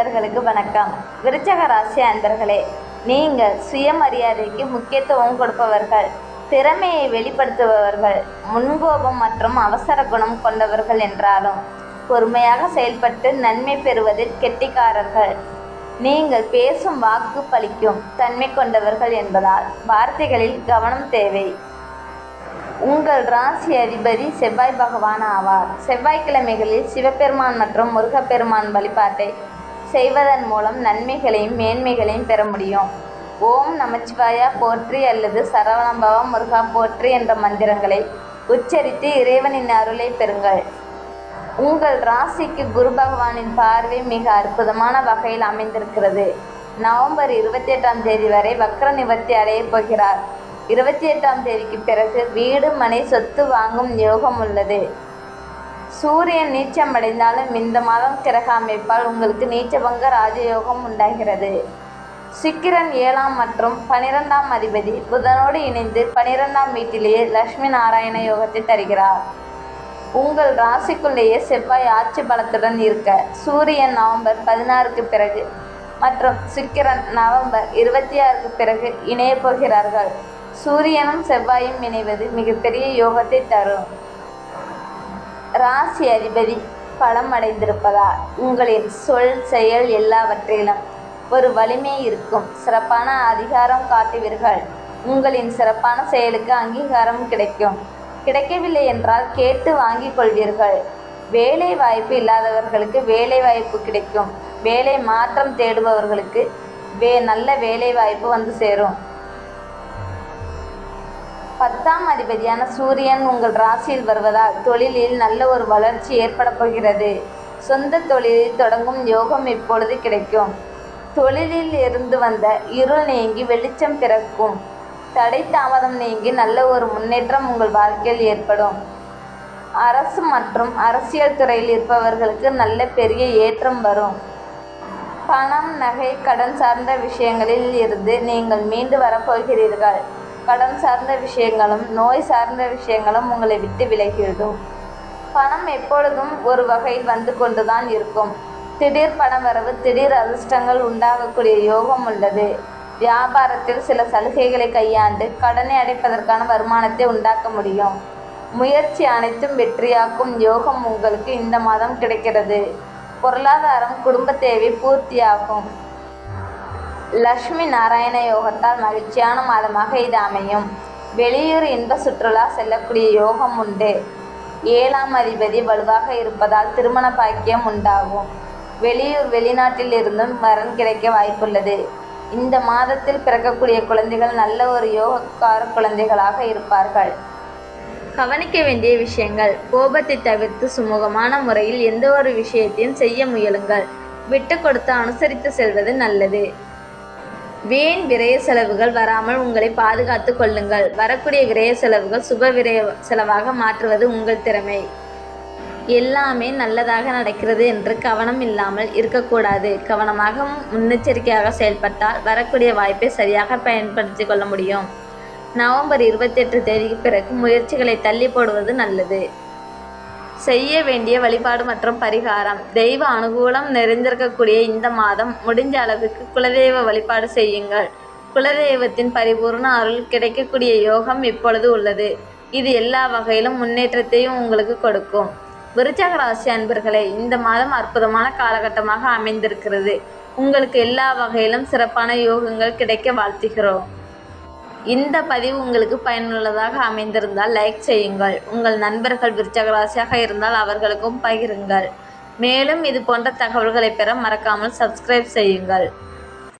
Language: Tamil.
அன்பர்களுக்கு வணக்கம். விருச்சக ராசி அன்பர்களே நீங்கள் சுயமரியாதைக்கு முக்கியத்துவம் கொடுப்பவர்கள் திறமையை வெளிப்படுத்துபவர்கள் முன்கோபம் மற்றும் அவசர குணம் கொண்டவர்கள் என்றாலும் பொறுமையாக செயல்பட்டு நன்மை பெறுவதில் கெட்டிக்காரர்கள். நீங்கள் பேசும் வாக்கு பலிக்கும் தன்மை கொண்டவர்கள் என்பதால் வார்த்தைகளில் கவனம் தேவை. உங்கள் ராசி அதிபதி செவ்வாய் பகவான் ஆவார். செவ்வாய்க்கிழமைகளில் சிவபெருமான் மற்றும் முருகப்பெருமான் வழிபாட்டை செய்வதன் மூலம் நன்மைகளையும் மேன்மைகளையும் பெற முடியும். ஓம் நமச்சிவாயா போற்றி அல்லது சரவணபவம் முருகா போற்றி என்ற மந்திரங்களை உச்சரித்து இறைவனின் அருளை பெறுங்கள். உங்கள் ராசிக்கு குரு பகவானின் பார்வை மிக அற்புதமான வகையில் அமைந்திருக்கிறது. நவம்பர் இருபத்தி எட்டாம் தேதி வரை வக்ர நிவர்த்தி அடையப் போகிறார். இருபத்தி எட்டாம் தேதிக்கு பிறகு வீடு மனை சொத்து வாங்கும் யோகம் உள்ளது. சூரியன் நீச்சமடைந்தாலும் இந்த மாதம் கிரக அமைப்பால் உங்களுக்கு நீச்சபங்க ராஜயோகம் உண்டாகிறது. சுக்கிரன் ஏழாம் மற்றும் பனிரெண்டாம் அதிபதி புதனோடு இணைந்து பனிரெண்டாம் வீட்டிலேயே லட்சுமி நாராயண யோகத்தை தருகிறார். உங்கள் ராசிக்குள்ளேயே செவ்வாய் ஆட்சி பலத்துடன் இருக்க சூரியன் நவம்பர் பதினாறுக்கு பிறகு மற்றும் சுக்கிரன் நவம்பர் இருபத்தி ஆறுக்கு பிறகு இணையப் போகிறார்கள். சூரியனும் செவ்வாயும் இணைவது மிகப்பெரிய யோகத்தை தரும். ராசி அதிபதி பலம் அடைந்திருப்பதால் உங்களின் சொல் செயல் எல்லாவற்றிலும் ஒரு வலிமை இருக்கும். சிறப்பான அதிகாரம் காட்டுவீர்கள். உங்களின் சிறப்பான செயலுக்கு அங்கீகாரம் கிடைக்கும். கிடைக்கவில்லை என்றால் கேட்டு வாங்கிக் கொள்வீர்கள். வேலை வாய்ப்பு இல்லாதவர்களுக்கு வேலை வாய்ப்பு கிடைக்கும். வேலை மாற்றம் தேடுபவர்களுக்கு வே நல்ல வேலை வாய்ப்பு வந்து சேரும். பத்தாம் அதிபதியான சூரியன் உங்கள் ராசியில் வருவதால் தொழிலில் நல்ல ஒரு வளர்ச்சி ஏற்பட போகிறது. சொந்த தொழிலை தொடங்கும் யோகம் இப்பொழுது கிடைக்கும். தொழிலில் இருந்து வந்த இருள் நீங்கி வெளிச்சம் பிறக்கும். தடை தாமதம் நீங்கி நல்ல ஒரு முன்னேற்றம் உங்கள் வாழ்க்கையில் ஏற்படும். அரசு மற்றும் அரசியல் துறையில் இருப்பவர்களுக்கு நல்ல பெரிய ஏற்றம் வரும். பணம் நகை கடன் சார்ந்த விஷயங்களில் இருந்து நீங்கள் மீண்டு வரப்போகிறீர்கள் கடன் சார்ந்த விஷயங்களும் நோய் சார்ந்த விஷயங்களும் உங்களை விட்டு விலகிவிடும். பணம் எப்பொழுதும் ஒரு வகையில் வந்து கொண்டுதான் இருக்கும். திடீர் பணவரவு திடீர் அதிர்ஷ்டங்கள் உண்டாகக்கூடிய யோகம் உள்ளது. வியாபாரத்தில் சில சலுகைகளை கையாண்டு கடனை அடைப்பதற்கான வருமானத்தை உண்டாக்க முடியும். முயற்சி அனைத்தும் வெற்றியாக்கும் யோகம் உங்களுக்கு இந்த மாதம் கிடைக்கிறது. பொருளாதாரம் குடும்ப தேவை பூர்த்தியாகும். லக்ஷ்மி நாராயண யோகத்தால் மகிழ்ச்சியான மாதமாக இது அமையும். வெளியூர் இன்ப சுற்றுலா செல்லக்கூடிய யோகம் உண்டு. ஏழாம் அதிபதி வலுவாக இருப்பதால் திருமண பாக்கியம் உண்டாகும். வெளியூர் வெளிநாட்டில் இருந்தும் வரன் கிடைக்க வாய்ப்புள்ளது. இந்த மாதத்தில் பிறக்கக்கூடிய குழந்தைகள் நல்ல ஒரு யோகக்கார குழந்தைகளாக இருப்பார்கள். கவனிக்க வேண்டிய விஷயங்கள் கோபத்தை தவிர்த்து சுமூகமான முறையில் எந்த ஒரு விஷயத்தையும் செய்ய முயலுங்கள். விட்டு கொடுத்து அனுசரித்து செல்வது நல்லது. வீண் விரய செலவுகள் வராமல் உங்களை பாதுகாத்து கொள்ளுங்கள். வரக்கூடிய விரய செலவுகள் சுப விரய செலவாக மாற்றுவது உங்கள் திறமை. எல்லாமே நல்லதாக நடக்கிறது என்று கவனம் இல்லாமல் இருக்கக்கூடாது. கவனமாக முன்னெச்சரிக்கையாக செயல்பட்டால் வரக்கூடிய வாய்ப்பை சரியாக பயன்படுத்தி கொள்ள முடியும். நவம்பர் இருபத்தெட்டு தேதிக்கு பிறகு முயற்சிகளை தள்ளி போடுவது நல்லது. செய்ய வேண்டிய வழிபாடு மற்றும் பரிகாரம். தெய்வ அனுகூலம் நிறைந்திருக்கக்கூடிய இந்த மாதம் முடிஞ்ச அளவுக்கு குலதெய்வ வழிபாடு செய்யுங்கள். குலதெய்வத்தின் பரிபூர்ண அருள் கிடைக்கக்கூடிய யோகம் இப்பொழுது உள்ளது. இது எல்லா வகையிலும் முன்னேற்றத்தையும் உங்களுக்கு கொடுக்கும். விருச்சக ராசி அன்பர்களே இந்த மாதம் அற்புதமான காலகட்டமாக அமைந்திருக்கிறது. உங்களுக்கு எல்லா வகையிலும் சிறப்பான யோகங்கள் கிடைக்க வாழ்த்துகிறோம். இந்த பதிவு உங்களுக்கு பயனுள்ளதாக அமைந்திருந்தால் லைக் செய்யுங்கள். உங்கள் நண்பர்கள் விருச்சகராசியாக இருந்தால் அவர்களுக்கும் பகிருங்கள். மேலும் இது போன்ற தகவல்களை பெற மறக்காமல் சப்ஸ்கிரைப் செய்யுங்கள்.